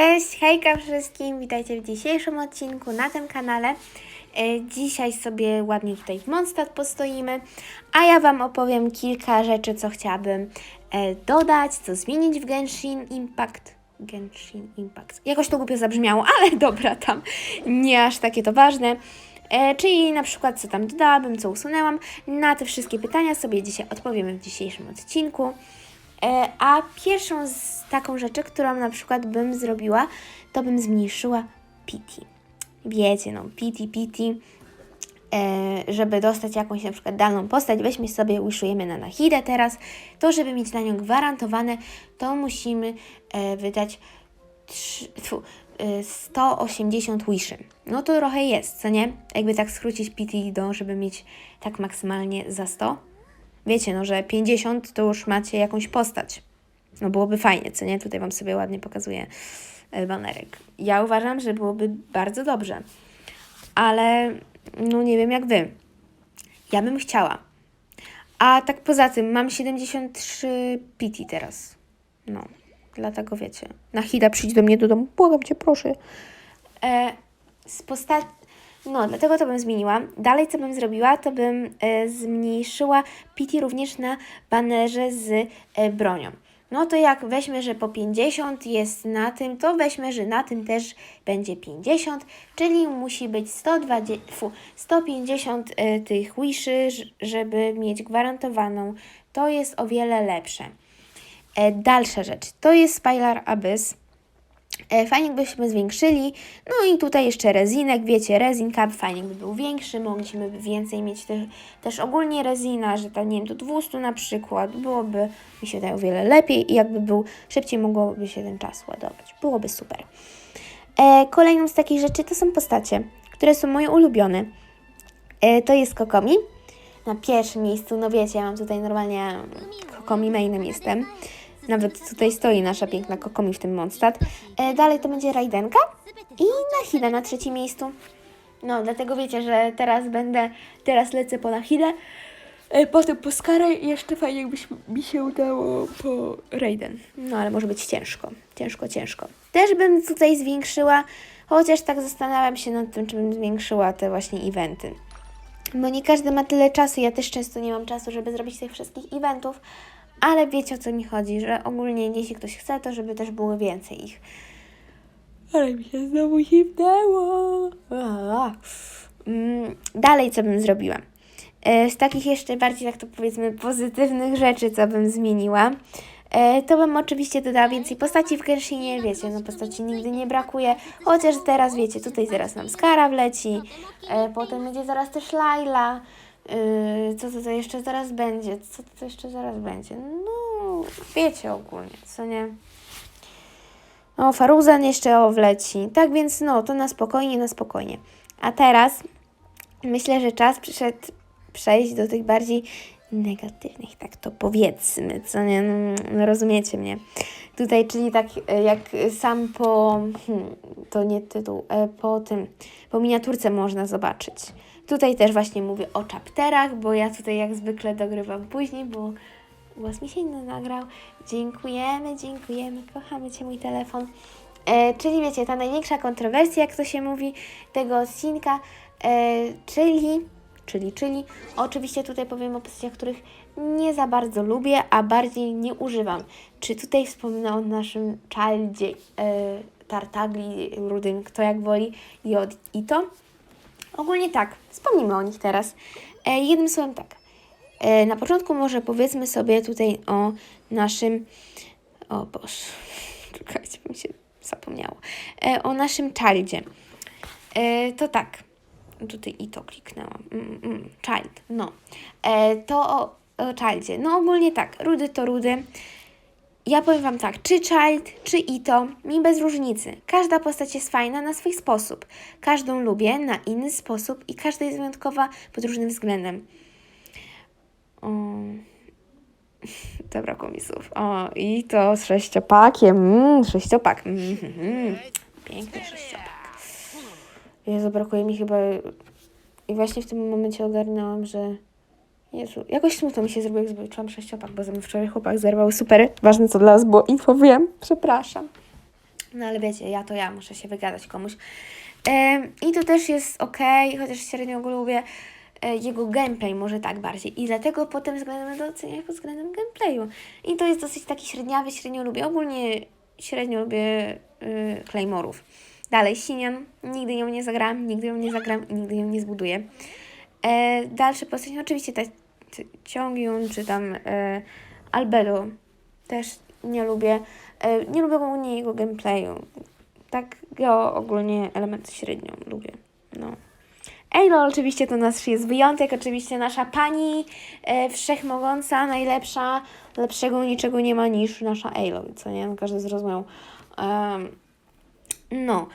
Cześć, hejka wszystkim, witajcie w dzisiejszym odcinku na tym kanale. E, Dzisiaj sobie ładnie tutaj w Mondstadt postoimy, a ja Wam opowiem kilka rzeczy, co chciałabym e, dodać, co zmienić w Genshin Impact. Genshin Impact. Jakoś to głupio zabrzmiało, ale dobra, tam nie aż takie to ważne. E, czyli na przykład co tam dodałabym, co usunęłam. Na te wszystkie pytania sobie dzisiaj odpowiemy w dzisiejszym odcinku. E, A pierwszą z taką rzeczy, którą na przykład bym zrobiła, to bym zmniejszyła pity. Wiecie, no, pity, pity. E, żeby dostać jakąś na przykład daną postać, weźmy sobie, wishujemy na Nahidę teraz, to żeby mieć dla nią gwarantowane, to musimy e, wydać trzy, tfu, e, 180 wiszy. No to trochę jest, co nie? Jakby tak skrócić pity do, żeby mieć tak maksymalnie za 100 wiecie, no, że 50 to już macie jakąś postać. No byłoby fajnie, co nie? Tutaj Wam sobie ładnie pokazuję e, banerek. Ja uważam, że byłoby bardzo dobrze. Ale no nie wiem jak Wy. Ja bym chciała. A tak poza tym mam 73 pity teraz. No, dlatego wiecie. Na Hida przyjdź do mnie do domu. Błagam Cię, proszę. E, z posta- no, dlatego to bym zmieniła. Dalej, co bym zrobiła, to bym e, zmniejszyła pity również na banerze z e, bronią. No to jak weźmy, że po 50 jest na tym, to weźmy, że na tym też będzie 50, czyli musi być 120, fu, 150 e, tych wiszy, ż- żeby mieć gwarantowaną. To jest o wiele lepsze. E, dalsza rzecz, to jest Spylar Abyss. E, Fajnie jakbyśmy zwiększyli. No i tutaj jeszcze rezinek, wiecie, rezin cup fajnie by był większy, mogliśmy więcej mieć też, ogólnie rezina, że tam, nie wiem, do 200 na przykład, byłoby, mi się wydaje, o wiele lepiej i jakby był, szybciej mogłoby się ten czas ładować. Byłoby super. E, kolejną z takich rzeczy to są postacie, które są moje ulubione. E, to jest Kokomi. Na pierwszym miejscu, no wiecie, ja mam tutaj normalnie Kokomi mainem jestem. Nawet tutaj stoi nasza piękna Kokomi w tym Mondstadt. E, dalej to będzie Rajdenka i Nahida na trzecim miejscu. No, dlatego wiecie, że teraz będę, teraz lecę po Nahidę, e, potem po Skarę i jeszcze fajnie jakby mi się udało po Raiden. No, ale może być ciężko, ciężko, ciężko. Też bym tutaj zwiększyła, chociaż tak zastanawiam się nad tym, czy bym zwiększyła te właśnie eventy. Bo nie każdy ma tyle czasu, ja też często nie mam czasu, żeby zrobić tych wszystkich eventów, ale wiecie o co mi chodzi, że ogólnie jeśli ktoś chce, to żeby też było więcej ich. Ale mi się znowu zimnęło. A. Mm, Dalej co bym zrobiła? E, Z takich jeszcze bardziej, tak to powiedzmy, pozytywnych rzeczy, co bym zmieniła, e, to bym oczywiście dodała więcej postaci w Genshinie, wiecie, no postaci nigdy nie brakuje, chociaż teraz, wiecie, tutaj zaraz nam Skara wleci, e, potem będzie zaraz też Laila, co to, to jeszcze zaraz będzie? Co to jeszcze zaraz będzie? No, wiecie ogólnie, co nie? O, Faruzan jeszcze o wleci. Tak więc, no, to na spokojnie, na spokojnie. A teraz myślę, że czas przyszedł przejść do tych bardziej negatywnych, tak to powiedzmy, co nie? No, no, rozumiecie mnie. Tutaj, czyli tak e, jak sam po, hmm, to nie tytuł, e, po tym, po miniaturce można zobaczyć. Tutaj też właśnie mówię o chapterach, bo ja tutaj jak zwykle dogrywam później, bo głos mi się nie nagrał. Dziękujemy, dziękujemy, kochamy Cię mój telefon. E, czyli wiecie, ta największa kontrowersja, jak to się mówi, tego odcinka, e, czyli, czyli, czyli, oczywiście tutaj powiem o postaciach, których nie za bardzo lubię, a bardziej nie używam. Czy tutaj wspomnę o naszym childzie, e, Tartagli, Rudym, kto jak woli, i od Ito? Ogólnie tak, wspomnimy o nich teraz. E, jednym słowem tak. E, na początku może powiedzmy sobie tutaj o naszym. O Boże, czekajcie, mi się zapomniało. E, o naszym childzie. E, to tak. Tutaj i to kliknęłam. Mm, mm, child, no. E, to o, o childzie. No ogólnie tak, rudy to rudy. Ja powiem Wam tak, czy Child, czy Ito, mi bez różnicy. Każda postać jest fajna na swój sposób. Każdą lubię na inny sposób i każda jest wyjątkowa pod różnym względem. O... Zabrakło mi słów. O, i to z sześciopakiem. Mm, sześciopak. Mm, mm, mm. Piękny sześciopak. Jezu, brakuje mi chyba... I właśnie w tym momencie ogarnęłam, że... Jezu, jakoś smutno mi się zrobiło, jak zobaczyłam sześciopak, bo ze mną wczoraj chłopak zerwał. Super, ważne co dla Was było info, wiem, przepraszam. No ale wiecie, ja to ja, muszę się wygadać komuś. I to też jest ok, chociaż średnio go lubię. E, Jego gameplay może tak bardziej. I dlatego potem względem do oceniania pod względem gameplayu. I to jest dosyć taki średniawy, średnio lubię. Ogólnie średnio lubię y, Claymorów. Dalej, Sinian. Nigdy ją nie zagram, nigdy ją nie zagram i nigdy ją nie zbuduję. E, dalsze postacie, no oczywiście ta Ciągiun, czy tam e, Albedo. Też nie lubię. E, nie lubię ogólnie jego gameplayu. Tak, ja ogólnie elementy średnio lubię. No. Ejlo oczywiście to nasz jest wyjątek, oczywiście nasza pani e, wszechmogąca, najlepsza, lepszego niczego nie ma niż nasza Ejlo, co nie, no, każdy zrozumiał. Em, no,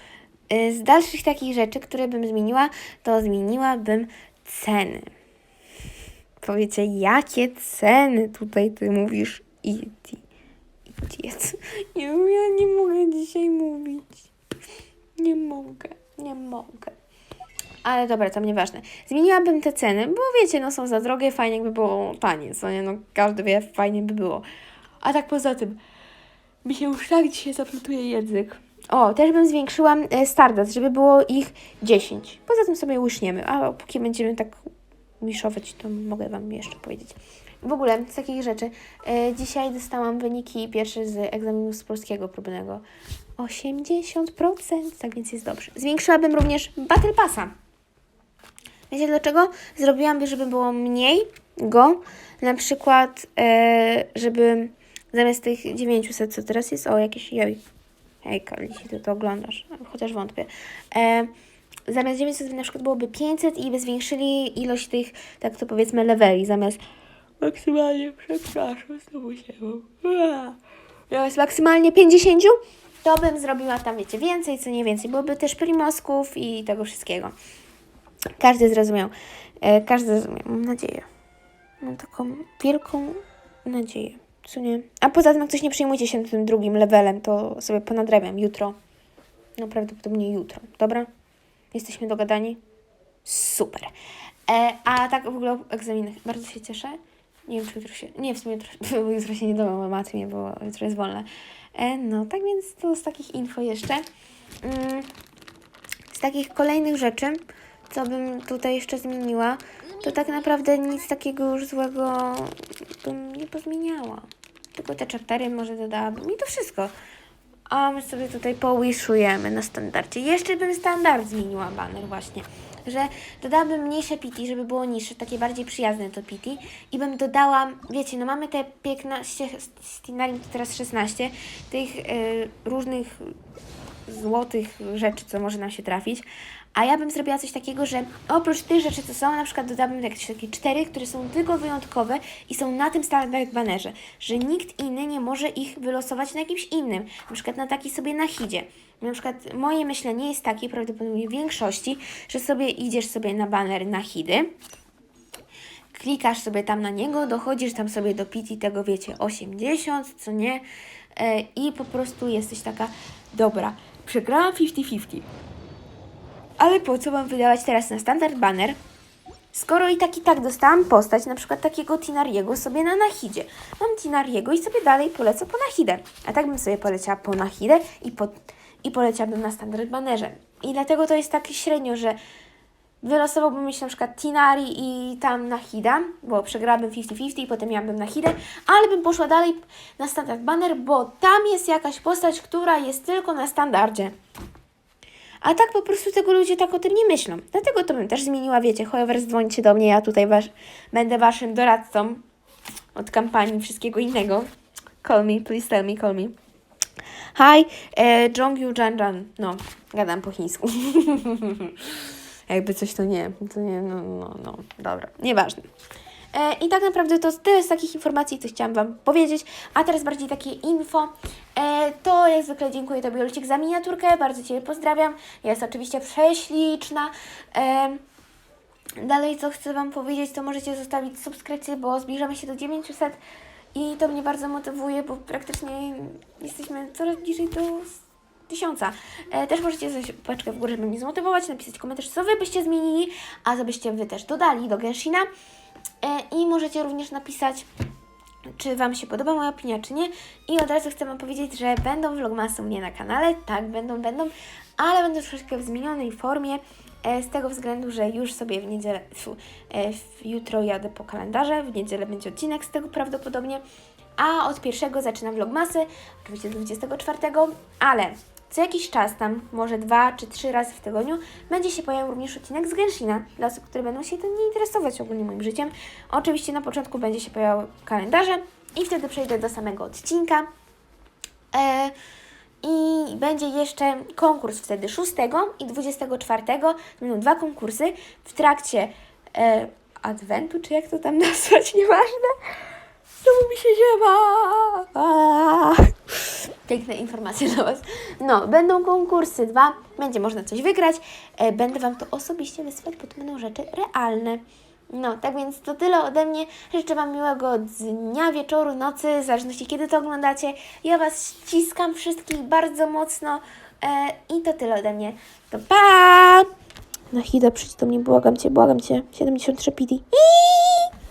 e, z dalszych takich rzeczy, które bym zmieniła, to zmieniłabym ceny. Powiecie, jakie ceny tutaj ty mówisz? Idiot. Idiot. Nie, ja nie mogę dzisiaj mówić. Nie mogę, nie mogę. Ale dobra, to nieważne. Zmieniłabym te ceny, bo wiecie, no są za drogie, fajnie jakby było tanie, co nie? No każdy wie, fajnie by było. A tak poza tym, mi się już tak dzisiaj zaplutuje język. O, też bym zwiększyła e, Stardust, żeby było ich 10. Poza tym sobie łyśniemy, a póki będziemy tak wiszować, to mogę Wam jeszcze powiedzieć. W ogóle z takich rzeczy. E, dzisiaj dostałam wyniki pierwsze z egzaminu z polskiego próbnego. 80%, tak więc jest dobrze. Zwiększyłabym również Battle Passa. Wiecie dlaczego? Zrobiłam, żeby było mniej go. Na przykład, e, żeby zamiast tych 900, co teraz jest, o jakieś, jej, hejka, jeśli ty to oglądasz, chociaż wątpię. E, zamiast 900 na przykład byłoby 500 i by zwiększyli ilość tych, tak to powiedzmy, leveli. Zamiast maksymalnie, przepraszam, znowu się Zamiast maksymalnie 50, to bym zrobiła tam, wiecie, więcej, co nie więcej. Byłoby też primosków i tego wszystkiego. Każdy zrozumiał. E, każdy zrozumiał, mam nadzieję. Mam taką wielką nadzieję, co nie? A poza tym, jak ktoś nie przejmujcie się tym drugim levelem, to sobie ponadrabiam jutro. No prawdopodobnie jutro, dobra? Jesteśmy dogadani? Super. E, a tak w ogóle o egzaminach bardzo się cieszę. Nie wiem, czy jutro się... Nie, w sumie jutro, bo jutro się nie dowiem matmie, bo jutro jest wolne. E, no, tak więc to z takich info jeszcze. Mm, z takich kolejnych rzeczy, co bym tutaj jeszcze zmieniła, to tak naprawdę nic takiego już złego bym nie pozmieniała. Tylko te chaptery może dodałabym i to wszystko. A my sobie tutaj połyszujemy na standardzie. Jeszcze bym standard zmieniła banner właśnie. Że dodałabym mniejsze pity, żeby było niższe, takie bardziej przyjazne to pity. I bym dodała, wiecie, no mamy te 15, z Tinarim to teraz 16, tych y, różnych złotych rzeczy, co może nam się trafić. A ja bym zrobiła coś takiego, że oprócz tych rzeczy, co są, na przykład dodałabym jakieś takie cztery, które są tylko wyjątkowe i są na tym standard banerze, że nikt inny nie może ich wylosować na jakimś innym, na przykład na taki sobie na hidzie. Na przykład moje myślenie jest takie, prawdopodobnie w większości, że sobie idziesz sobie na baner na hidy, klikasz sobie tam na niego, dochodzisz tam sobie do pity tego, wiecie, 80, co nie, e, i po prostu jesteś taka, dobra, przegrałam 50-50. Ale po co mam wydawać teraz na standard banner, skoro i tak i tak dostałam postać, na przykład takiego Tinariego sobie na Nahidzie. Mam Tinariego i sobie dalej polecę po Nahidę. A tak bym sobie poleciała po Nahidę i, po, i poleciałabym na standard bannerze. I dlatego to jest tak średnio, że wylosowałbym mi się na przykład Tinari i tam Nahida, bo przegrałabym 50-50 i potem miałabym Nahidę, ale bym poszła dalej na standard banner, bo tam jest jakaś postać, która jest tylko na standardzie. A tak po prostu tego ludzie tak o tym nie myślą. Dlatego to bym też zmieniła, wiecie, however, dzwońcie do mnie, ja tutaj będę waszym doradcą od kampanii, wszystkiego innego. Call me, please tell me, call me. Hi, e, Jongyu Janjan. No, gadam po chińsku. Jakby coś to nie, to nie, no, no, no, dobra, nieważne. E, I tak naprawdę to tyle z takich informacji, co chciałam Wam powiedzieć. A teraz bardziej takie info. E, to jak zwykle dziękuję Tobie, Lucik, za miniaturkę. Bardzo Cię pozdrawiam. Jest oczywiście prześliczna. E, dalej, co chcę Wam powiedzieć, to możecie zostawić subskrypcję, bo zbliżamy się do 900 i to mnie bardzo motywuje, bo praktycznie jesteśmy coraz bliżej do tysiąca. E, też możecie zrobić paczkę w górę, żeby mnie zmotywować, napisać komentarz, co Wy byście zmienili, a co byście Wy też dodali do Genshina. E, I możecie również napisać, czy Wam się podoba moja opinia, czy nie. I od razu chcę Wam powiedzieć, że będą vlogmasy u mnie na kanale, tak, będą, będą, ale będą troszeczkę w zmienionej formie, e, z tego względu, że już sobie w niedzielę, e, w, jutro jadę po kalendarze, w niedzielę będzie odcinek z tego prawdopodobnie, a od pierwszego zaczynam vlogmasy, oczywiście 24, ale co jakiś czas, tam może dwa czy trzy razy w tygodniu, będzie się pojawiał również odcinek z Genshina dla osób, które będą się tym nie interesować ogólnie moim życiem. Oczywiście na początku będzie się pojawiał kalendarze i wtedy przejdę do samego odcinka. E, I będzie jeszcze konkurs wtedy 6 i 24. Będą dwa konkursy w trakcie e, adwentu, czy jak to tam nazwać, nieważne. Znowu mi się ziewa. Piękne informacje dla Was. No, będą konkursy dwa, będzie można coś wygrać. E, będę Wam to osobiście wysyłać, bo to będą rzeczy realne. No, tak więc to tyle ode mnie. Życzę Wam miłego dnia, wieczoru, nocy, w zależności kiedy to oglądacie. Ja Was ściskam wszystkich bardzo mocno e, i to tyle ode mnie. To pa! Na Hida, przyjdź do mnie, błagam Cię, błagam Cię. 73 PD. Iii!